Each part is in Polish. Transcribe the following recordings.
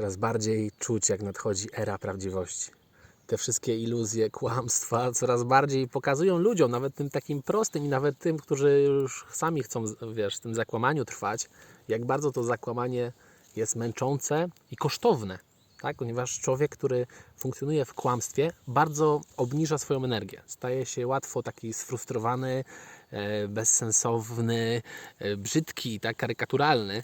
Coraz bardziej czuć, jak nadchodzi era prawdziwości. Te wszystkie iluzje, kłamstwa coraz bardziej pokazują ludziom, nawet tym takim prostym i nawet tym, którzy już sami chcą, wiesz, w tym zakłamaniu trwać, jak bardzo to zakłamanie jest męczące i kosztowne. Tak? Ponieważ człowiek, który funkcjonuje w kłamstwie, bardzo obniża swoją energię. Staje się łatwo taki sfrustrowany, e, bezsensowny, e, brzydki, tak? karykaturalny.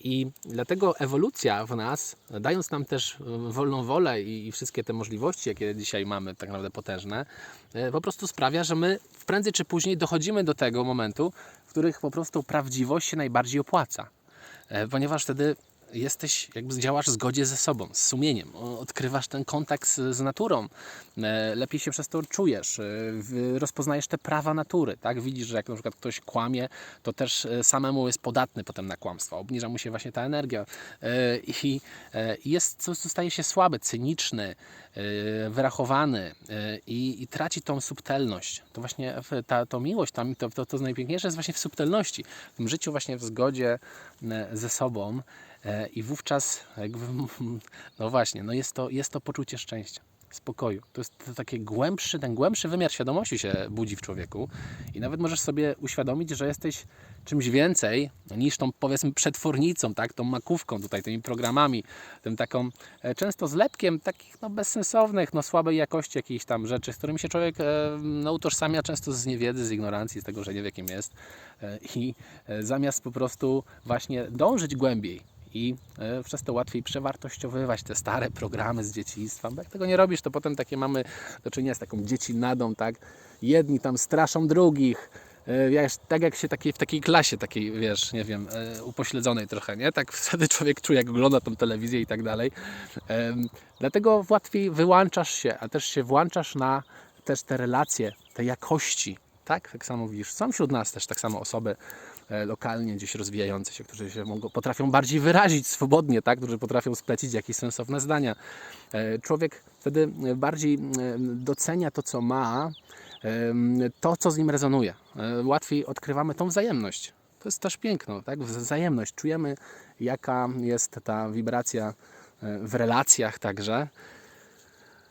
I dlatego ewolucja w nas, dając nam też e, wolną wolę i wszystkie te możliwości, jakie dzisiaj mamy, tak naprawdę potężne, e, po prostu sprawia, że my prędzej czy później dochodzimy do tego momentu, w których po prostu prawdziwość się najbardziej opłaca. E, Ponieważ wtedy jesteś, jakby działasz w zgodzie ze sobą, z sumieniem, odkrywasz ten kontakt z, naturą, e, lepiej się przez to czujesz, e, rozpoznajesz te prawa natury, tak? Widzisz, że jak na przykład ktoś kłamie, to też e, samemu jest podatny potem na kłamstwo, obniża mu się właśnie ta energia. I jest, staje się słaby, cyniczny, wyrachowany i, i traci tą subtelność. To właśnie ta to miłość, tam, to, to, to najpiękniejsze jest właśnie w subtelności, w tym życiu właśnie w zgodzie ze sobą i wówczas jakby, no właśnie, no jest, to, jest to poczucie szczęścia, spokoju. To jest to takie głębszy, ten głębszy wymiar świadomości się budzi w człowieku i nawet możesz sobie uświadomić, że jesteś czymś więcej niż tą powiedzmy przetwornicą, tak, tą makówką tutaj, tymi programami, tym taką e, często zlepkiem takich no, bezsensownych, no, słabej jakości jakichś tam rzeczy, z którymi się człowiek e, no, utożsamia często z niewiedzy, z ignorancji, z tego, że nie wie kim jest e, i e, zamiast po prostu właśnie dążyć głębiej i e, przez to łatwiej przewartościowywać te stare programy z dzieciństwa, bo jak tego nie robisz, to potem takie mamy do czynienia z taką dziecinadą, tak, jedni tam straszą drugich, E, Wiesz, tak jak się takiej, w takiej klasie, takiej, wiesz, nie wiem, e, upośledzonej trochę, nie? Tak wtedy człowiek czuje, jak ogląda tą telewizję i tak dalej. Dlatego łatwiej wyłączasz się, a też się włączasz na też te relacje, te jakości, tak? Tak samo widzisz. Są wśród nas też tak samo osoby lokalnie gdzieś rozwijające się, którzy się mogą, potrafią bardziej wyrazić swobodnie, tak? Którzy potrafią splecić jakieś sensowne zdania. E, Człowiek wtedy bardziej e, docenia to, co ma, to, co z nim rezonuje. E, Łatwiej odkrywamy tą wzajemność. To jest też piękno, tak? Wzajemność. Czujemy, jaka jest ta wibracja e, w relacjach także.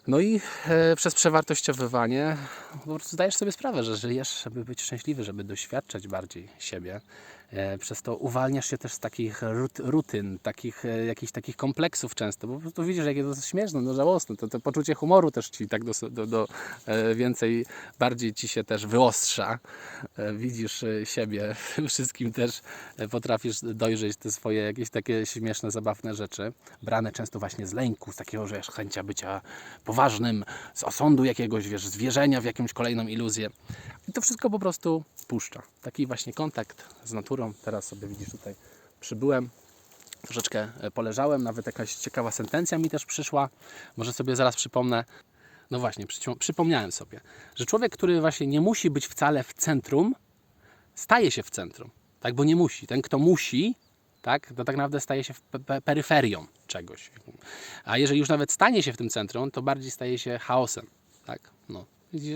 No i e, przez przewartościowywanie po prostu zdajesz sobie sprawę, że żyjesz, żeby być szczęśliwy, żeby doświadczać bardziej siebie. E, przez to uwalniasz się też z takich rut, rutyn, takich, e, jakichś takich kompleksów często, bo po prostu widzisz, jakie to jest śmieszne, no żałosne. To, to poczucie humoru też ci tak do, do, do e, więcej, bardziej ci się też wyostrza. E, widzisz e, siebie, wszystkim też e, potrafisz dojrzeć te swoje jakieś takie śmieszne, zabawne rzeczy, brane często właśnie z lęku, z takiego, że chęcia bycia poważnym, z osądu jakiegoś, wiesz, zwierzenia w jakąś kolejną iluzję. I to wszystko po prostu puszcza. Taki właśnie kontakt z naturą. Teraz sobie widzisz tutaj przybyłem, troszeczkę e, poleżałem, nawet jakaś ciekawa sentencja mi też przyszła. Może sobie zaraz przypomnę. No właśnie, przypomniałem sobie, że człowiek, który właśnie nie musi być wcale w centrum, staje się w centrum. Tak, bo nie musi. Ten, kto musi, tak, to tak naprawdę staje się peryferią czegoś. A jeżeli już nawet stanie się w tym centrum, to bardziej staje się chaosem. Tak? No.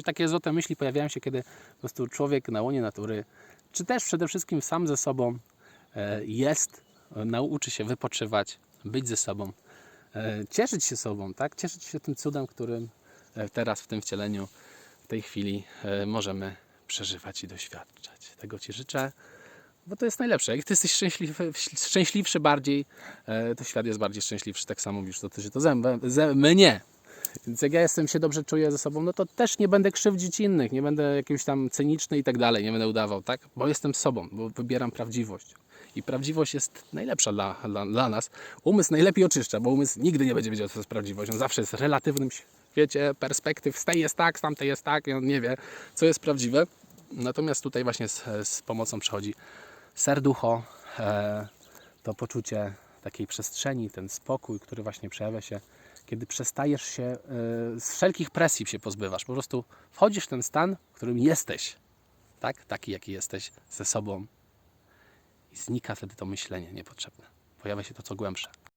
Takie złote myśli pojawiają się, kiedy po prostu człowiek na łonie natury, czy też przede wszystkim sam ze sobą e, jest, nauczy się wypoczywać, być ze sobą, e, cieszyć się sobą, tak? cieszyć się tym cudem, którym e, teraz w tym wcieleniu, w tej chwili możemy przeżywać i doświadczać. Tego Ci życzę, bo to jest najlepsze. Jak Ty jesteś szczęśliwy, szczęśliwszy bardziej, e, to świat jest bardziej szczęśliwszy. Tak samo mówisz, to Ty się to ze, ze mnie. Więc jak ja jestem się dobrze czuję ze sobą, no to też nie będę krzywdzić innych, nie będę jakimś tam cyniczny i tak dalej, nie będę udawał, tak? Bo jestem sobą, bo wybieram prawdziwość. I prawdziwość jest najlepsza dla, dla, dla nas. Umysł najlepiej oczyszcza, bo umysł nigdy nie będzie wiedział, co jest prawdziwość. On zawsze jest relatywnym świecie perspektyw. Z tej jest tak, z tamtej jest tak i on nie wie, co jest prawdziwe. Natomiast tutaj właśnie z, z pomocą przychodzi serducho, e, to poczucie takiej przestrzeni, ten spokój, który właśnie przejawia się, kiedy przestajesz się e, z wszelkich presji się pozbywasz. Po prostu wchodzisz w ten stan, w którym jesteś, tak? Taki, jaki jesteś ze sobą i znika wtedy to myślenie niepotrzebne. Pojawia się to, co głębsze.